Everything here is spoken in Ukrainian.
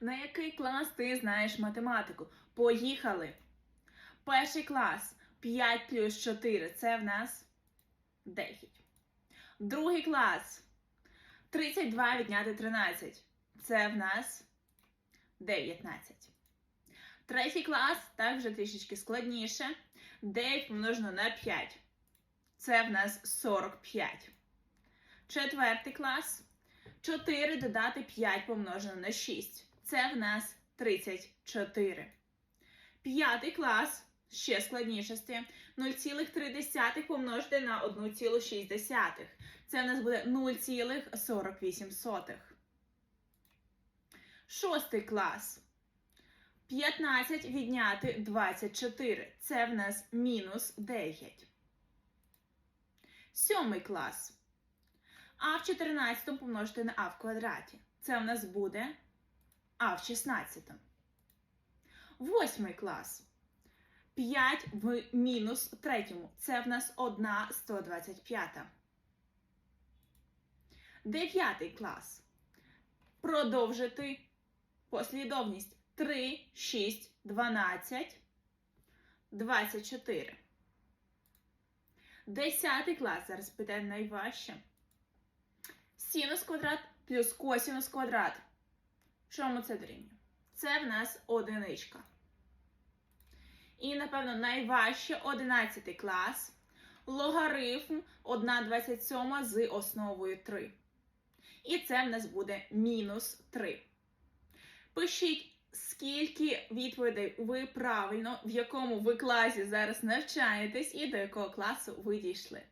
На який клас ти знаєш математику? Поїхали. Перший клас 5 плюс 4 це в нас 10. Другий клас 32 відняти 13. Це в нас 19. Третій клас так вже трішечки складніше. 9 помножено на 5. Це в нас 45. Четвертий клас. 4 додати 5 помножено на 6. Це в нас 34. П'ятий клас. Ще складніше 0,3 помножити на 1,6. Це в нас буде 0,48. Шостий клас. 15 відняти 24. Це в нас мінус 9. Сьомий клас. А в 14 помножити на а в квадраті. Це в нас буде а в 16. Восьмий клас. 5 в мінус третьому. Це в нас 1 125. Дев'ятий клас. Продовжити послідовність 3, 6, 12, 24. Десятий клас. Зараз питання найважче. Синус квадрат плюс косинус квадрат. Чому це дорівнює? Це в нас одиничка. І, напевно, найважче 11 клас. Логарифм 1,27 з основою 3. І це в нас буде мінус 3. Пишіть, скільки відповідей ви правильно, в якому ви класі зараз навчаєтесь і до якого класу ви дійшли.